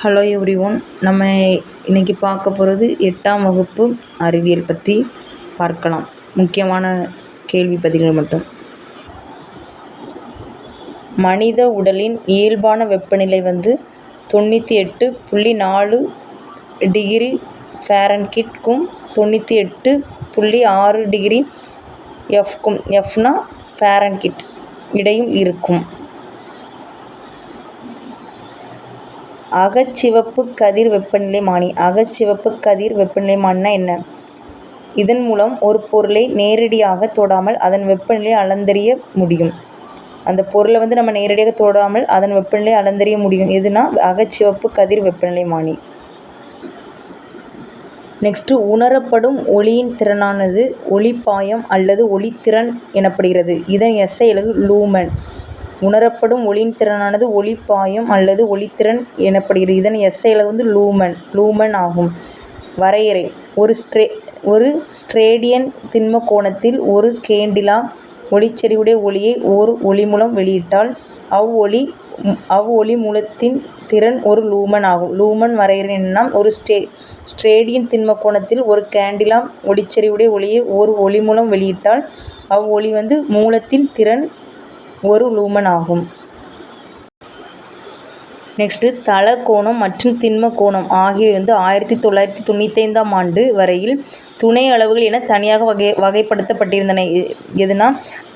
Hello every one நம்ம இன்றைக்கி பார்க்க போகிறது எட்டாம் வகுப்பு அறிவியல் பற்றி பார்க்கலாம். முக்கியமான கேள்வி பதில்கள் மட்டும். மனித உடலின் இயல்பான வெப்பநிலை வந்து தொண்ணூற்றி எட்டு புள்ளி நாலு டிகிரி ஃபாரன்ஹீட்க்கும் தொண்ணூற்றி எட்டு புள்ளி ஆறு டிகிரி எஃப்க்கும் எஃப்னா ஃபேரன்கிட் இடையும் இருக்கும். அகச்சிவப்பு கதிர் வெப்பநிலை மானி. அகச்சிவப்பு கதிர் வெப்பநிலை மானினா என்ன? இதன் மூலம் ஒரு பொருளை நேரடியாக தொடாமல் அதன் வெப்பநிலையை அளந்தறிய முடியும். அந்த பொருளை வந்து நம்ம நேரடியாக தொடாமல் அதன் வெப்பநிலையை அளந்தறிய முடியும். எதுனா அகச்சிவப்பு கதிர் வெப்பநிலை மானி. நெக்ஸ்ட்டு உணரப்படும் ஒளியின் திறனானது ஒளிப்பாயம் அல்லது ஒளித்திறன் எனப்படுகிறது. இதன் எஸ்ஐ எழுது லூமன். உணரப்படும் ஒளியின் திறனானது ஒளிப்பாயம் அல்லது ஒளித்திறன் எனப்படுகிறது. இதன் எஸ்ஐ அளவு வந்து லூமன் லூமன் ஆகும். வரையறை. ஒரு ஸ்ட்ரே ஒரு ஸ்ட்ரேடியன் திண்ம கோணத்தில் ஒரு கேண்டிலா ஒளிச்செறிவுடைய ஒளியை ஓர் ஒளி மூலம் வெளியிட்டால் அவ்வொளி அவ்வொளி மூலத்தின் திறன் ஒரு லூமன் ஆகும். லூமன் வரையறை என்னன்னா ஒரு ஸ்டே ஸ்ட்ரேடியன் திண்ம கோணத்தில் ஒரு கேண்டிலா ஒளிச்செறிவுடைய ஒளியை ஒரு ஒளி மூலம் வெளியிட்டால் அவ்வொளி வந்து மூலத்தின் திறன் ஒரு லூமன் ஆகும். நெக்ஸ்ட்டு தள கோணம் மற்றும் திண்ம கோணம் ஆகியவை வந்து ஆயிரத்தி தொள்ளாயிரத்தி தொண்ணூத்தைந்தாம் ஆண்டு வரையில் துணை அளவுகள் என தனியாக வகை வகைப்படுத்தப்பட்டிருந்தன. எதுனா?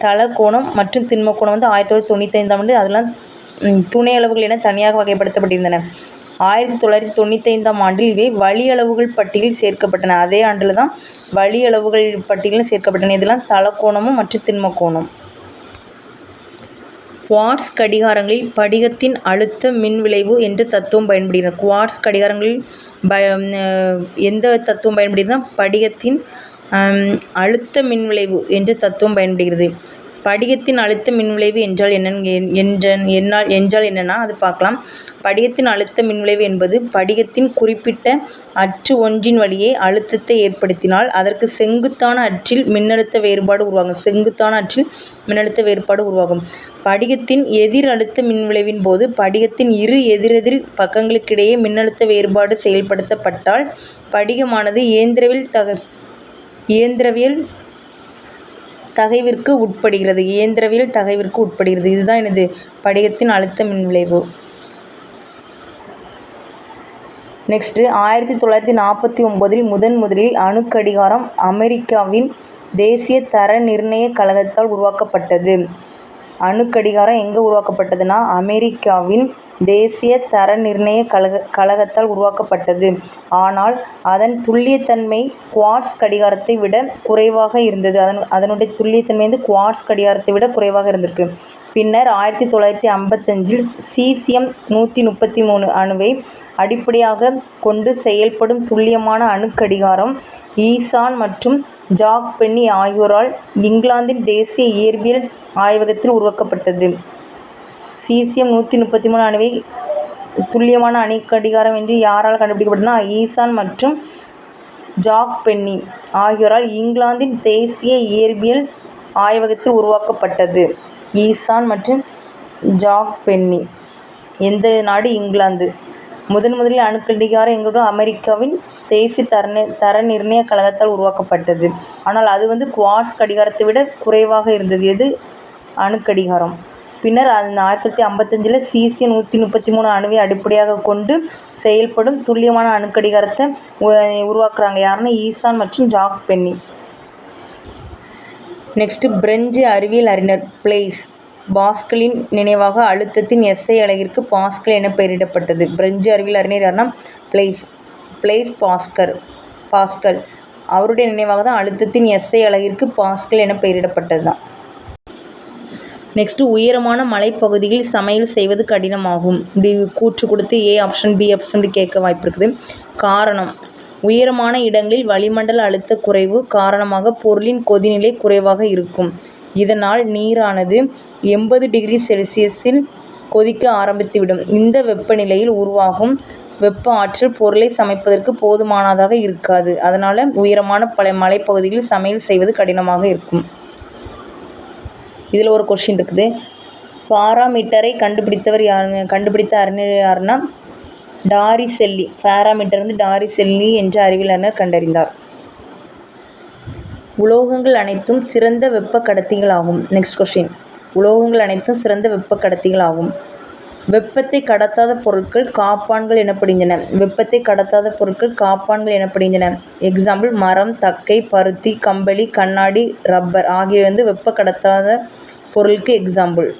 தள கோணம் மற்றும் திண்ம கோணம் வந்து ஆயிரத்தி தொள்ளாயிரத்தி தொண்ணூத்தைந்தாம் ஆண்டு அதெல்லாம் துணை அளவுகள் என தனியாக வகைப்படுத்தப்பட்டிருந்தன. ஆயிரத்தி தொள்ளாயிரத்தி தொண்ணூத்தைந்தாம் ஆண்டில் இவை வழி அளவுகள் பட்டியலில் சேர்க்கப்பட்டன. அதே ஆண்டில் தான் வழி அளவுகள் பட்டியலில் சேர்க்கப்பட்டன. இதெல்லாம் தளக்கோணமும் மற்றும் திண்ம கோணம் குவார்ட்ஸ் கடிகாரங்களில் படிகத்தின் அழுத்த மின்விளைவு என்ற தத்துவம் பயன்படுகிறது? குவார்ட்ஸ் கடிகாரங்களில் ப எந்த தத்துவம் பயன்படுகிறதுனா படிகத்தின் அழுத்த மின்விளைவு என்ற தத்துவம் பயன்படுகிறது? படிகத்தின் அழுத்த மின்விளைவு என்றால் என்னன்னு என்ற என்னால் என்றால் என்னென்னா அது பார்க்கலாம். படிகத்தின் அழுத்த மின்விளைவு என்பது படிகத்தின் குறிப்பிட்ட அச்சு ஒன்றின் வழியே அழுத்தத்தை ஏற்படுத்தினால் அதற்கு செங்குத்தான அச்சில் மின்னழுத்த வேறுபாடு உருவாகும். செங்குத்தான அச்சில் மின்னழுத்த வேறுபாடு உருவாகும். படிகத்தின் எதிர் அழுத்த மின்விளைவின் போது படிகத்தின் இரு எதிரெதிர் பக்கங்களுக்கிடையே மின்னழுத்த வேறுபாடு செயல்படுத்தப்பட்டால் படிகமானது இயந்திரவியல் தக இயந்திரவியல் தகைவிற்கு உட்படுகிறது. இயந்திரவியல் தகைவிற்கு உட்படுகிறது. இதுதான் எனது படிகத்தின் அழுத்த மின்விளைவு நெக்ஸ்ட்டு ஆயிரத்தி தொள்ளாயிரத்தி நாற்பத்தி ஒம்போதில் முதன் முதலில் அணுக்கடிகாரம் அமெரிக்காவின் தேசிய தர நிர்ணய கழகத்தால் உருவாக்கப்பட்டது. அணுக்கடிகாரம் எங்கே உருவாக்கப்பட்டதுன்னா அமெரிக்காவின் தேசிய தர நிர்ணய கழக கழகத்தால் உருவாக்கப்பட்டது. ஆனால் அதன் துல்லியத்தன்மை குவார்ட்ஸ் கடிகாரத்தை விட குறைவாக இருந்தது. அதன் அதனுடைய துல்லியத்தன்மை வந்து குவார்ட்ஸ் கடிகாரத்தை விட குறைவாக இருந்திருக்கு. பின்னர் ஆயிரத்தி தொள்ளாயிரத்தி ஐம்பத்தஞ்சில் சீசியம் நூற்றி முப்பத்தி மூணு அணுவை அடிப்படையாக கொண்டு செயல்படும் துல்லியமான அணுக்கடிகாரம் ஈசான் மற்றும் ஜாக் பென்னி ஆகியோரால் இங்கிலாந்தின் தேசிய இயற்பியல் ஆய்வகத்தில் உருவாக்கப்பட்டது. சீசியம் நூற்றி முப்பத்தி மூணு அணுவை துல்லியமான அணுக்கடிகாரம் என்று யாரால் கண்டுபிடிக்கப்பட்டனா ஈசான் மற்றும் ஜாக் பென்னி ஆகியோரால் இங்கிலாந்தின் தேசிய இயற்பியல் ஆய்வகத்தில் உருவாக்கப்பட்டது. ஈசான் மற்றும் ஜாக் பென்னி எந்த நாடு? இங்கிலாந்து. முதன் முதலில் அணுக்கடிகாரம் எங்களோட அமெரிக்காவின் தேசிய தர தர நிர்ணய கழகத்தால் உருவாக்கப்பட்டது. ஆனால் அது வந்து குவார்ட்ஸ் கடிகாரத்தை விட குறைவாக இருந்தது. எது? அணுக்கடிகாரம் பின்னர் அந்த ஆயிரத்தி தொள்ளாயிரத்தி ஐம்பத்தஞ்சில் சீசியம் நூற்றி முப்பத்தி மூணு அணுவை அடிப்படையாக கொண்டு செயல்படும் துல்லியமான அணுக்கடிகாரத்தை உருவாக்குறாங்க. யாருன்னா? ஈசான் மற்றும் ஜாக் பென்னி நெக்ஸ்ட்டு பிரெஞ்சு அறிவியல் அறிஞர் பிளேஸ். பாஸ்கலின் நினைவாக அழுத்தத்தின் எஸ்ஐ அலகிற்கு பாஸ்கல் என பெயரிடப்பட்டது. பிரெஞ்சு அறிவியல் அறிஞர் யாருன்னா பிளேஸ். பிளேஸ் பாஸ்கர். பாஸ்கல். அவருடைய நினைவாக தான் அழுத்தத்தின் எஸ்ஐ அலகிற்கு பாஸ்கல் என பெயரிடப்பட்டது தான். நெக்ஸ்ட்டு உயரமான மலைப்பகுதியில் சமையல் செய்வது கடினமாகும். இப்படி கூற்று கொடுத்து ஏ ஆப்ஷன் பி ஆப்ஷன் கேட்க வாய்ப்பு இருக்குது. காரணம். உயரமான இடங்களில் வளிமண்டல அழுத்த குறைவு காரணமாக பொருளின் கொதிநிலை குறைவாக இருக்கும். இதனால் நீரானது எண்பது டிகிரி செல்சியஸில் கொதிக்க ஆரம்பித்துவிடும். இந்த வெப்பநிலையில் உருவாகும் வெப்ப ஆற்றல் பொருளை சமைப்பதற்கு போதுமானதாக இருக்காது. அதனால் உயரமான பல மலைப்பகுதிகளில் சமையல் செய்வது கடினமாக இருக்கும். இதில் ஒரு கொஷின் இருக்குது. பாராமீட்டரை கண்டுபிடித்தவர் யாருங்க கண்டுபிடித்த அறிஞர் யாருன்னா டாரி செல்லி பாராமீட்டர் வந்து டாரி செல்லி என்ற அறிவியலாளர் கண்டறிந்தார். உலோகங்கள் அனைத்தும் சிறந்த வெப்ப கடத்திகளாகும் நெக்ஸ்ட் கொஸ்டின் உலோகங்கள் அனைத்தும் சிறந்த வெப்ப கடத்திகளாகும் வெப்பத்தை கடத்தாத பொருட்கள் காப்பான்கள் எனப்படுகின்றன. வெப்பத்தை கடத்தாத பொருட்கள் காப்பான்கள் எனப்படுகின்றன. எக்ஸாம்பிள் மரம் தக்கை பருத்தி கம்பளி கண்ணாடி ரப்பர் ஆகியவை வந்து வெப்ப கடத்தாத பொருளுக்கு எக்ஸாம்பிள்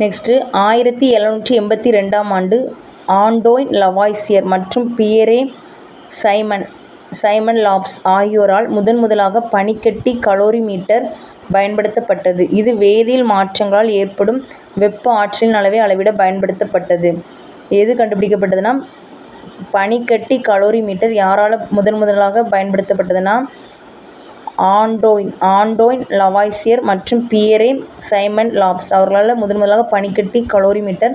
நெக்ஸ்ட்டு ஆயிரத்தி எழுநூற்றி எண்பத்தி ரெண்டாம் ஆண்டு ஆண்டோயின் லவாய்சியர் மற்றும் பியரே சைமன் சைமன் லாப்ஸ் ஆகியோரால் முதன் முதலாக பனிக்கட்டி கலோரிமீட்டர் பயன்படுத்தப்பட்டது. இது வேதியியல் மாற்றங்களால் ஏற்படும் வெப்ப ஆற்றலின் அளவை அளவிட பயன்படுத்தப்பட்டது. எது கண்டுபிடிக்கப்பட்டதுன்னா பனிக்கட்டி கலோரிமீட்டர் யாரால் முதன் முதலாக பயன்படுத்தப்பட்டதுன்னா ஆண்டோயின் ஆண்டோயின் லவாய்சியர் மற்றும் பியரே சைமன் லாப்ஸ். அவர்களால் முதன் முதலாக பனிக்கட்டி கலோரிமீட்டர்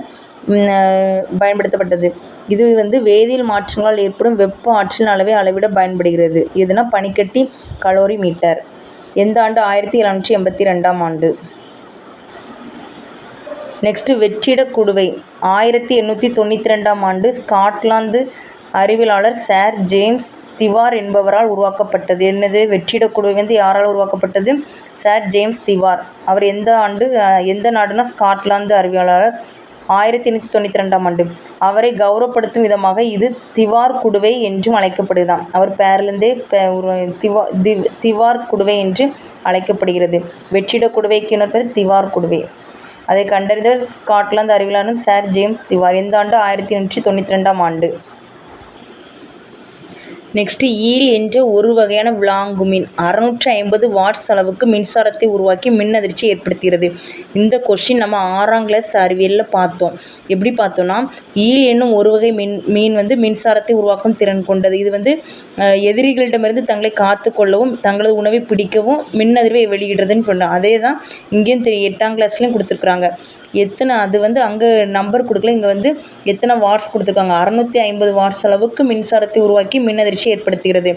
பயன்படுத்தப்பட்டது. இது வந்து வேதியியல் மாற்றங்களால் ஏற்படும் வெப்ப ஆற்றலின் அளவை அளவிட பயன்படுகிறது. எதுனா பனிக்கட்டி கலோரிமீட்டர். எந்த ஆண்டு? ஆயிரத்தி எழுநூற்றி எண்பத்தி ரெண்டாம் ஆண்டு. நெக்ஸ்ட்டு வெற்றிட குடுவை. ஆயிரத்தி எண்ணூற்றி தொண்ணூற்றி ரெண்டாம் ஆண்டு ஸ்காட்லாந்து அறிவியலாளர் சார் ஜேம்ஸ் திவார் என்பவரால் உருவாக்கப்பட்டது. என்னது? வெற்றிட குடுவை வந்து யாரால் உருவாக்கப்பட்டது? சார் ஜேம்ஸ் திவார். அவர் எந்த ஆண்டு எந்த நாடுனா ஸ்காட்லாந்து அறிவியலாளர்? ஆயிரத்தி எண்ணூற்றி தொண்ணூற்றி ரெண்டாம் ஆண்டு. அவரை கௌரவப்படுத்தும் விதமாக இது திவார் குடுவை என்றும் அழைக்கப்படுதாம். அவர் பேர்லேருந்தே திவா திவ் திவார் குடுவை என்று அழைக்கப்படுகிறது. வெற்றிட குடுவைக்கு இன்னொரு பேர் திவார் குடுவை. அதை கண்டறிந்தவர் ஸ்காட்லாந்து அறிவியலாளர் சார் ஜேம்ஸ் திவார். எந்த ஆண்டு? ஆயிரத்தி எண்ணூற்றி தொண்ணூற்றி ரெண்டாம் ஆண்டு. நெக்ஸ்ட்டு ஈல் என்ற ஒரு வகையான விளாங்குமின். அறநூற்றி ஐம்பது வாட்ஸ் அளவுக்கு மின்சாரத்தை உருவாக்கி மின் அதிர்ச்சி ஏற்படுத்துகிறது. இந்த கொஷின் நம்ம ஆறாம் கிளாஸ் அறிவியலில் பார்த்தோம். எப்படி பார்த்தோன்னா ஈல் என்னும் ஒரு வகை மின் மீன் வந்து மின்சாரத்தை உருவாக்கும் திறன் கொண்டது. இது வந்து எதிரிகளிடமிருந்து தங்களை காத்து கொள்ளவும் தங்களது உணவை பிடிக்கவும் மின் அதிர்வை வெளியிடுறதுன்னு சொன்னோம் அதே தான் இங்கேயும் தெரியும் எட்டாம் கிளாஸ்லேயும் கொடுத்துருக்குறாங்க. எத்தனை அது வந்து அங்கே நம்பர் கொடுக்கல. இங்கே வந்து எத்தனை வாட்ஸ் கொடுத்துருக்காங்க? அறநூற்றி ஐம்பது வாட்ஸ் அளவுக்கு மின்சாரத்தை உருவாக்கி மின் அதிர்ச்சி ஏற்படுத்துகிறது.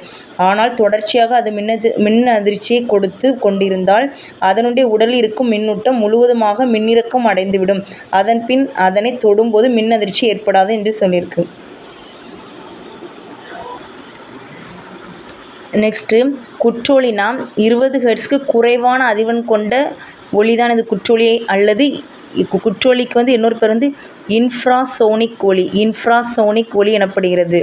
ஆனால் தொடர்ச்சியாக அது மின்னது மின் அதிர்ச்சியை கொடுத்து கொண்டிருந்தால் அதனுடைய உடலில் இருக்கும் மின்னூட்டம் முழுவதுமாக மின்னிறக்கம் அடைந்துவிடும். அதன் பின் அதனை தொடும்போது மின் அதிர்ச்சி ஏற்படாது என்று சொல்லியிருக்கு. நெக்ஸ்ட்டு குற்றோலினா இருபது ஹெர்ட்ஸ்க்கு குறைவான அதிர்வெண் கொண்ட ஒளிதான் இது குற்றொலி அல்லது குற்றொலிக்கு வந்து இன்னொரு பேர் வந்து இன்ஃப்ராசோனிக் ஒலி இன்ஃப்ராசோனிக் ஒலி எனப்படுகிறது.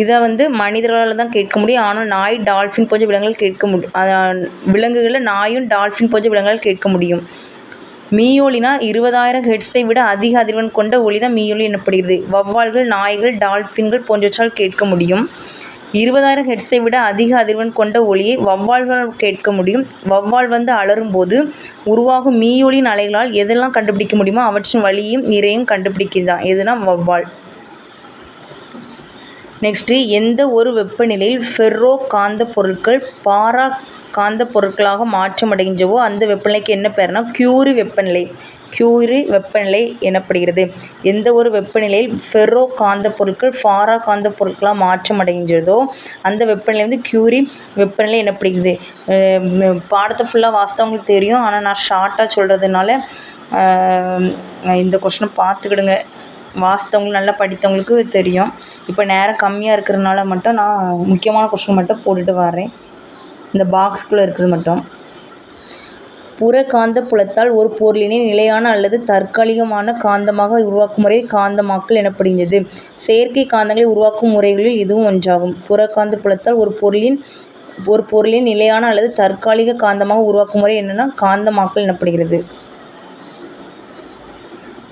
இதை வந்து மனிதர்களால் தான் கேட்க முடியும். ஆனால் நாய் டால்ஃபின் போன்ற விலங்குகள் கேட்க முடியும் விலங்குகளில் நாயும் டால்ஃபின் போன்ற விலங்குகள் கேட்க முடியும். மீயொலினா இருபதாயிரம் ஹெட்ஸை விட அதிக அதிர்வெண் கொண்ட ஒளி தான் மீயொலி எனப்படுகிறது. வவ்வால்கள் நாய்கள் டால்ஃபின்கள் போன்றவற்றால் கேட்க முடியும். இருபதாயிரம் ஹெட்ஸை விட அதிக அதிர்வெண் கொண்ட ஒளியை வௌவால்கள் கேட்க முடியும். வௌவால் வந்து அலறும்போது உருவாகும் மீயொலியின் அலைகளால் எதெல்லாம் கண்டுபிடிக்க முடியுமோ அவற்றின் வழியும் நிறையும் கண்டுபிடிக்கிறதான் எதுனா வௌவால். நெக்ஸ்ட்டு எந்த ஒரு வெப்பநிலையில் ஃபெர்ரோ காந்த பொருட்கள் பாரா காந்த பொருட்களாக மாற்றமடைகின்றவோ அந்த வெப்பநிலைக்கு என்ன பெயர்னா க்யூரி வெப்பநிலை. க்யூரி வெப்பநிலை எனப்படுகிறது. எந்த ஒரு வெப்பநிலையில் ஃபெர்ரோ காந்த பொருட்கள் ஃபாரா காந்த பொருட்களாக மாற்றமடைகின்றதோ அந்த வெப்பநிலை வந்து க்யூரி வெப்பநிலை எனப்படுகிறது. பாடத்தை ஃபுல்லாக வாசித்தவங்களுக்கு தெரியும். ஆனால் நான் ஷார்ட்டாக சொல்கிறதுனால இந்த கொஷினை பார்த்துக்கிடுங்க. வாசித்தவங்களுக்கு நல்லா படித்தவங்களுக்கு தெரியும். இப்போ நேரம் கம்மியாக இருக்கிறதுனால மட்டும் நான் முக்கியமான கொஷின் மட்டும் போட்டுட்டு வரேன் இந்த பாக்ஸ்குள்ளே இருக்கிறது மட்டும். புற காந்த புலத்தால் ஒரு பொருளினை நிலையான அல்லது தற்காலிகமான காந்தமாக உருவாக்கும் முறை காந்தமாக்கல் எனப்படுகிறது செயற்கை காந்தங்களை உருவாக்கும் முறைகளில் இதுவும் ஒன்றாகும். புற காந்த புலத்தால் ஒரு பொருளின் ஒரு பொருளின் நிலையான அல்லது தற்காலிக காந்தமாக உருவாக்கும் முறை என்னென்னா காந்தமாக்கல் எனப்படுகிறது.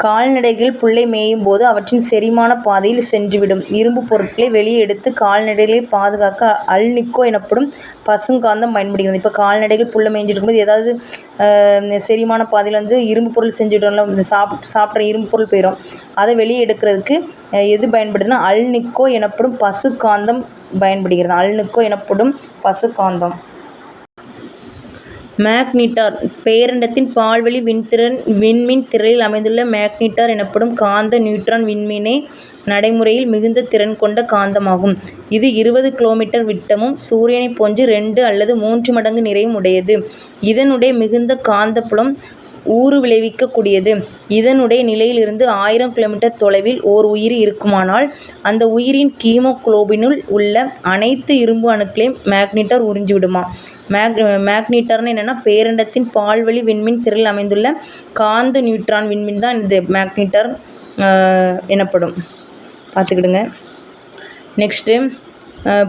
கால்நடைகள் புல்லை மேயும் போது அவற்றின் செரிமான பாதையில் சென்றுவிடும். இரும்பு பொருட்களை வெளியே எடுத்து கால்நடைகளை பாதுகாக்க அல்நிக்கோ எனப்படும் பசுங்காந்தம் பயன்படுகிறது. இப்போ கால்நடைகள் புல்லை மேய்ஞ்சிட்டு இருக்கும்போது ஏதாவது செரிமான பாதையில் வந்து இரும்பு பொருள் செஞ்சுட்டோம்ல இந்த சாப் சாப்பிட்ற இரும்பு பொருள் போயிடும். அதை வெளியே எடுக்கிறதுக்கு எது பயன்படுதுன்னா அல்நிக்கோ எனப்படும் பசு காந்தம் பயன்படுகிறது. அல்நிக்கோ எனப்படும் பசு காந்தம் மேக்னிட்டார் பேரண்டத்தின் பால்வழி விண்திறன் விண்மீன் திரளில் அமைந்துள்ள மேக்னிட்டார் எனப்படும் காந்த நியூட்ரான் விண்மீனே நடைமுறையில் மிகுந்த திறன் கொண்ட காந்தமாகும். இது இருபது கிலோமீட்டர் விட்டமும் சூரியனைப் போன்று ரெண்டு அல்லது மூன்று மடங்கு நிறையும் உடையது. இதனுடைய மிகுந்த காந்தப்புலம் ஊறு விளைவிக்கக்கூடியது. இதனுடைய நிலையிலிருந்து ஆயிரம் கிலோமீட்டர் தொலைவில் ஓர் உயிர் இருக்குமானால் அந்த உயிரின் கீமோகுளோபினுள் உள்ள அனைத்து இரும்பு அணுக்களையும் மேக்னீட்டர் உறிஞ்சிவிடுமா மேக் மேக்னீட்டர்னு என்னென்னா பேரண்டத்தின் பால்வழி விண்மீன் திரளில் அமைந்துள்ள காந்த நியூட்ரான் விண்மீன் தான் இந்த மேக்னீட்டர் எனப்படும். பார்த்துக்கிடுங்க. நெக்ஸ்ட்டு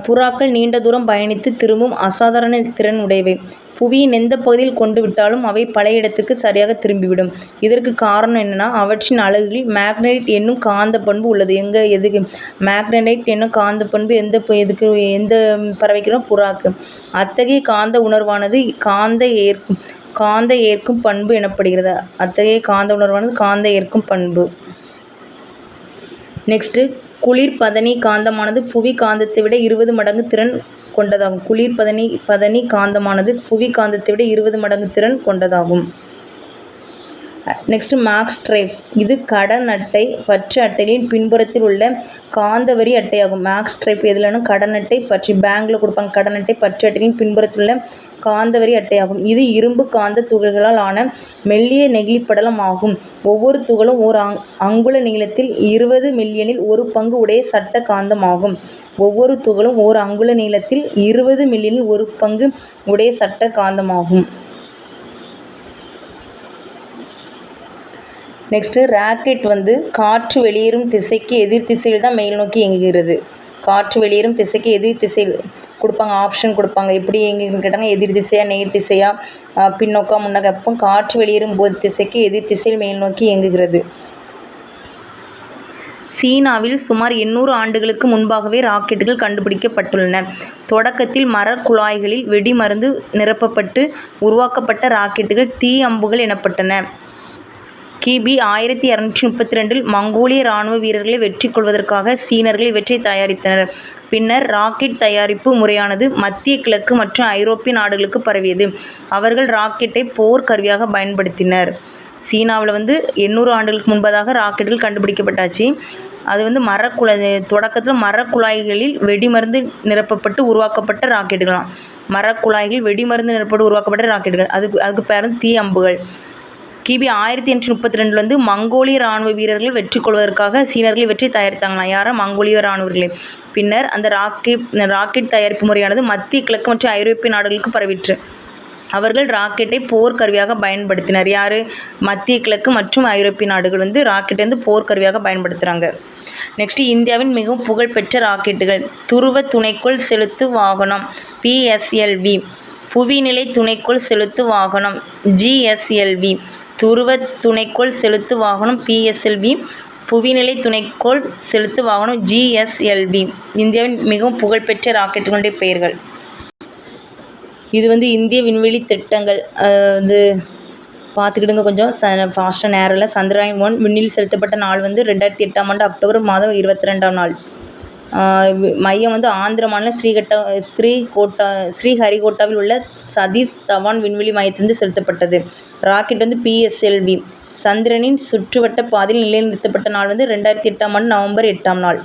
புறாக்கள் நீண்ட தூரம் பயணித்து திரும்பும் அசாதாரண திறன் உடையவை. புவியின் எந்த பகுதியில் கொண்டு விட்டாலும் அவை பழைய இடத்திற்கு சரியாக திரும்பிவிடும். இதற்கு காரணம் என்னென்னா அவற்றின் அலகுகளில் மாக்னடைட் என்னும் காந்த பண்பு உள்ளது. எங்கே எதுக்கு மாக்னடைட் என்னும் காந்த பண்பு எந்த எதுக்கு எந்த பறவைக்கிறோம் புறாக்கு. அத்தகைய காந்த உணர்வானது காந்த ஏற்கும் காந்த ஏற்கும் பண்பு எனப்படுகிறது. அத்தகைய காந்த உணர்வானது காந்த ஏற்கும் பண்பு. நெக்ஸ்ட்டு குளிர் பதனி காந்தமானது புவி காந்தத்தை விட இருபது மடங்கு திறன் கொண்டதாகும். குளிர் பதனி பதனி காந்தமானது புவி காந்தத்தை விட இருபது மடங்கு திறன் கொண்டதாகும். நெக்ஸ்ட்டு மாக்ஸ்ட்ரைப் இது கடன் அட்டை பற்று அட்டைகளின் பின்புறத்தில் உள்ள காந்தவரி அட்டையாகும். மாக்ஸ்ட்ரைப் எதுலனும் கடன் அட்டை பற்றி பேங்கில் கொடுப்பாங்க கடன் அட்டை பற்று அட்டைகளின் பின்புறத்தில் உள்ள காந்தவரி அட்டையாகும். இது இரும்பு காந்த துகள்களால் ஆன மெல்லிய நெகிழிப்படலம் ஆகும். ஒவ்வொரு துகளும் ஒரு அங் அங்குல நீளத்தில் இருபது மில்லியனில் ஒரு பங்கு உடைய சட்ட காந்தம் ஆகும். ஒவ்வொரு துகளும் ஒரு அங்குல நீளத்தில் இருபது மில்லியனில் ஒரு பங்கு உடைய சட்ட காந்தமாகும். நெக்ஸ்ட்டு ராக்கெட் வந்து காற்று வெளியேறும் திசைக்கு எதிர் திசையில் தான் மேல் நோக்கி இயங்குகிறது. காற்று வெளியேறும் திசைக்கு எதிர் திசையில் கொடுப்பாங்க ஆப்ஷன் கொடுப்பாங்க எப்படி எங்கேன்னு கேட்டாங்க எதிர் திசையாக நேர் திசையா பின்னோக்கா முன்னோக்கா அப்போ காற்று வெளியேறும் போது திசைக்கு எதிர் திசையில் மேல் நோக்கி இயங்குகிறது. சீனாவில் சுமார் எண்ணூறு ஆண்டுகளுக்கு முன்பாகவே ராக்கெட்டுகள் கண்டுபிடிக்கப்பட்டுள்ளன. தொடக்கத்தில் மரக் குழாய்களில் வெடிமருந்து நிரப்பப்பட்டு உருவாக்கப்பட்ட ராக்கெட்டுகள் தீ அம்புகள் எனப்பட்டன. கிபி ஆயிரத்தி இரநூற்றி முப்பத்தி ரெண்டில் மங்கோலிய இராணுவ வீரர்களை வெற்றி கொள்வதற்காக சீனர்கள் இவற்றை தயாரித்தனர். பின்னர் ராக்கெட் தயாரிப்பு முறையானது மத்திய கிழக்கு மற்றும் ஐரோப்பிய நாடுகளுக்கு பரவியது. அவர்கள் ராக்கெட்டை போர் கருவியாக பயன்படுத்தினர். சீனாவில் வந்து எண்ணூறு ஆண்டுகளுக்கு முன்பதாக ராக்கெட்டுகள் கண்டுபிடிக்கப்பட்டாச்சு. அது வந்து மரக் குழாய் தொடக்கத்தில் மரக் குழாய்களில் வெடிமருந்து நிரப்பப்பட்டு உருவாக்கப்பட்ட ராக்கெட்டுகளாம். மரக்குழாய்கள் வெடிமருந்து நிரப்பப்பட்டு உருவாக்கப்பட்ட ராக்கெட்டுகள். அது அதுக்கு பேர் தீ அம்புகள். கிபி ஆயிரத்தி எண்ணூற்றி முப்பத்தி ரெண்டுல வந்து மங்கோலிய இராணுவ வீரர்கள் வெற்றி கொள்வதற்காக சீனர்கள் வெற்றி தயாரித்தாங்களாம். யாரா மங்கோலிய இராணுவர்களே. பின்னர் அந்த ராக்கெட் ராக்கெட் தயாரிப்பு முறையானது மத்திய கிழக்கு மற்றும் ஐரோப்பிய நாடுகளுக்கு பரவிற்று. அவர்கள் ராக்கெட்டை போர்க்கருவியாக பயன்படுத்தினர். யார் மத்திய கிழக்கு மற்றும் ஐரோப்பிய நாடுகள் வந்து ராக்கெட்டை வந்து போர்க்கருவியாக பயன்படுத்துகிறாங்க நெக்ஸ்ட் இந்தியாவின் மிகவும் புகழ்பெற்ற ராக்கெட்டுகள் துருவ துணைக்குள் செலுத்து வாகனம் பிஎஸ்எல்வி புவிநிலை துணைக்குள் செலுத்து வாகனம் ஜிஎஸ்எல்வி துருவ துணைக்கோள் செலுத்து வாகனம் பிஎஸ்எல்வி புவிநிலை துணைக்கோள் செலுத்து வாகனம் ஜிஎஸ்எல்வி இந்தியாவின் மிகவும் புகழ்பெற்ற ராக்கெட்டுகளுடைய பெயர்கள். இது வந்து இந்திய விண்வெளி திட்டங்கள் வந்து பார்த்துக்கிடுங்க கொஞ்சம் ச ஃபாஸ்ட்டாக நேரில் சந்திராயன் ஒன் விண்ணில் செலுத்தப்பட்ட நாள் வந்து ரெண்டாயிரத்தி எட்டாம் ஆண்டு அக்டோபர் மாதம் இருபத்தி ரெண்டாம் நாள். மையம் வந்து ஆந்திர மாநிலம் ஸ்ரீகட்டா ஸ்ரீகோட்டா ஸ்ரீஹரிகோட்டாவில் உள்ள சதீஷ் தவான் விண்வெளி மையத்திலிருந்து செலுத்தப்பட்டது. ராக்கெட் வந்து பிஎஸ்எல்வி சந்திரனின் சுற்றுவட்ட பாதையில் நிலைநிறுத்தப்பட்ட நாள் வந்து ரெண்டாயிரத்தி எட்டாம் ஆண்டு நவம்பர் எட்டாம் நாள்.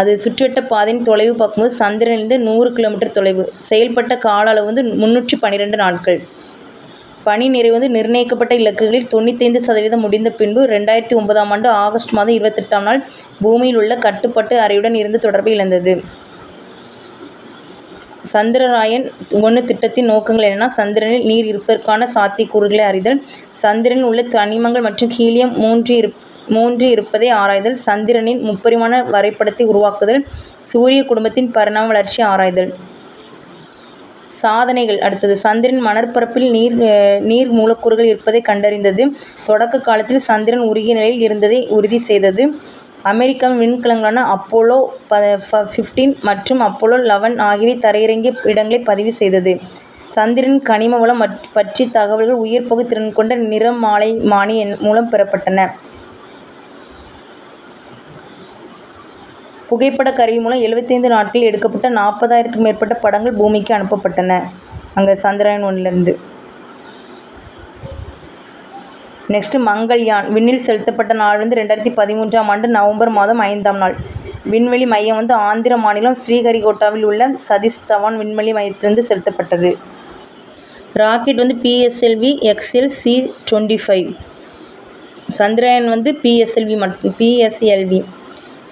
அது சுற்றுவட்ட பாதையின் தொலைவு பார்க்கும்போது சந்திரனிலிருந்து நூறு கிலோமீட்டர் தொலைவு. செயல்பட்ட கால அளவு வந்து முன்னூற்றி பன்னிரெண்டு நாட்கள். பணி நிறைவு வந்து நிர்ணயிக்கப்பட்ட இலக்குகளில் தொண்ணூத்தைந்து சதவீதம் முடிந்த பின்பு ரெண்டாயிரத்தி ஒன்பதாம் ஆண்டு ஆகஸ்ட் மாதம் இருபத்தெட்டாம் நாள் பூமியில் உள்ள கட்டுப்பாட்டு அறையுடன் இருந்து தொடர்பு இழந்தது. சந்திரராயன் ஒன்று திட்டத்தின் நோக்கங்கள் என்னன்னா சந்திரனில் நீர் இருப்பதற்கான சாத்தியக்கூறுகளை அறிதல். சந்திரனில் உள்ள தனிமங்கள் மற்றும் ஹீலியம் மூன்று இருப் மூன்று இருப்பதை ஆராய்தல். சந்திரனின் முப்பரிமாண வரைபடத்தை உருவாக்குதல். சூரிய குடும்பத்தின் பரிணாம வளர்ச்சி ஆராய்தல். சாதனைகள் அடுத்தது சந்திரன் மணற்பரப்பில் நீர் நீர் மூலக்கூறுகள் இருப்பதை கண்டறிந்தது. தொடக்க காலத்தில் சந்திரன் உருகிய நிலையில் இருந்ததை உறுதி செய்தது. அமெரிக்காவின் விண்கலங்களான அப்போலோ ப ஃபிஃப்டீன் மற்றும் அப்போலோ லெவன் ஆகியவை தரையிறங்கிய இடங்களை பதிவு செய்தது. சந்திரன் கனிம வளம் பற்றிய தகவல்கள் உயர்பகு திறன் கொண்ட நிறமாலைமானி மூலம் பெறப்பட்டன. புகைப்படக் கருவி மூலம் எழுபத்தைந்து நாட்களில் எடுக்கப்பட்ட நாற்பதாயிரத்துக்கும் மேற்பட்ட படங்கள் பூமிக்கு அனுப்பப்பட்டன. அங்கே சந்திராயன் ஒன்றிலிருந்து. நெக்ஸ்ட்டு மங்கள்யான் விண்ணில் செலுத்தப்பட்ட நாள் வந்து ரெண்டாயிரத்து பதிமூன்றாம் ஆண்டு நவம்பர் மாதம் ஐந்தாம் நாள். விண்வெளி மையம் வந்து ஆந்திர மாநிலம் ஸ்ரீஹரிகோட்டாவில் உள்ள சதீஷ் தவான் விண்வெளி மையத்திலிருந்து செலுத்தப்பட்டது. ராக்கெட் வந்து PSLV XL C twenty five Chandrayaan வந்து பிஎஸ்எல்வி மட் பிஎஸ்எல்வி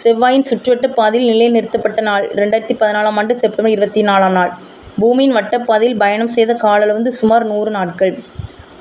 செவ்வாயின் சுற்றுவட்ட பாதையில் நிலைநிறுத்தப்பட்ட நாள் ரெண்டாயிரத்தி பதினாலாம் ஆண்டு செப்டம்பர் இருபத்தி நாலாம் நாள். பூமியின் வட்டப்பாதையில் பயணம் செய்த காலளவு வந்து சுமார் நூறு நாட்கள்.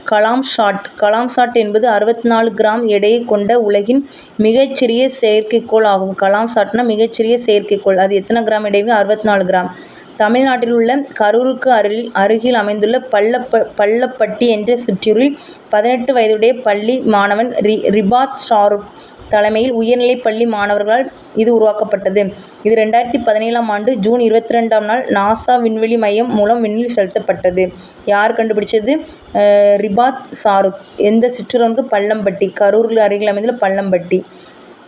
கலாம் ஷாட் கலாம் ஷாட் என்பது அறுபத்தி நாலு கிராம் எடையை கொண்ட உலகின் மிகச்சிறிய செயற்கைக்கோள் ஆகும். கலாம் ஷாட்னா மிகச்சிறிய செயற்கைக்கோள். அது எத்தனை கிராம் எடைக்கு அறுபத்தி நாலு கிராம். தமிழ்நாட்டில் உள்ள கரூருக்கு அருகில் அருகில் அமைந்துள்ள பள்ளப்ப பள்ளப்பட்டி என்ற சிற்றூரில் பதினெட்டு வயதுடைய பள்ளி மாணவன் ரி ரிபாத் ஷாருக் தலைமையில் உயர்நிலைப் பள்ளி மாணவர்களால் இது உருவாக்கப்பட்டது. இது ரெண்டாயிரத்தி பதினேழாம் ஆண்டு ஜூன் இருபத்தி ரெண்டாம் நாள் நாசா விண்வெளி மையம் மூலம் விண்ணில் செலுத்தப்பட்டது. யார் கண்டுபிடிச்சது? ரிபாத் சாருக். எந்த சிற்றூருக்கு பள்ளம்பட்டி. கரூரில் அருகில் அமைந்துள்ள பள்ளம்பட்டி.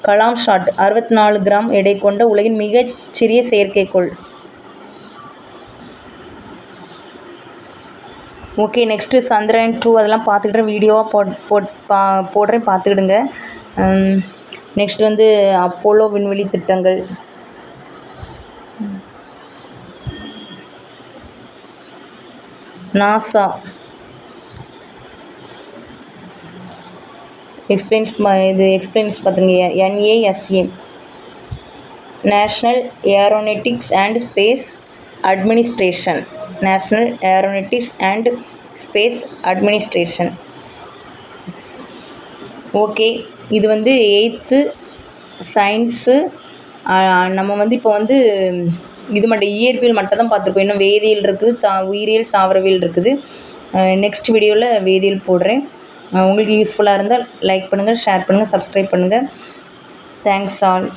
கலாம் ஷாட். அறுபத்தி நாலு கிராம் எடை கொண்ட உலகின் மிகச் சிறிய செயற்கைக்கோள். ஓகே நெக்ஸ்ட்டு சந்திரன் டூ அதெல்லாம் பார்த்துக்கிட்டு வீடியோவாக போட் போட் பா போடுறேன் பார்த்துக்கிடுங்க. நெக்ஸ்ட் வந்து அப்போலோ விண்வெளி திட்டங்கள். நாசா எக்ஸ்பிளைன்ஸ் இது எக்ஸ்பிளைன்ஸ் பார்த்துங்க NASA national aeronautics and space administration national aeronautics and space administration okay இது வந்து எயித்து சயின்ஸு நம்ம வந்து இப்போ வந்து இது மட்டும் இயற்பியல் மட்டும் தான் பார்த்துருக்கோம். இன்னும் வேதியியல் இருக்குது தா உயிரியல் தாவரவியல் இருக்குது. நெக்ஸ்ட் வீடியோவில் வேதியியல் போடுறேன். உங்களுக்கு யூஸ்ஃபுல்லாக இருந்தால் லைக் பண்ணுங்கள் ஷேர் பண்ணுங்கள் சப்ஸ்கிரைப் பண்ணுங்கள் தேங்க்ஸ் ஆல்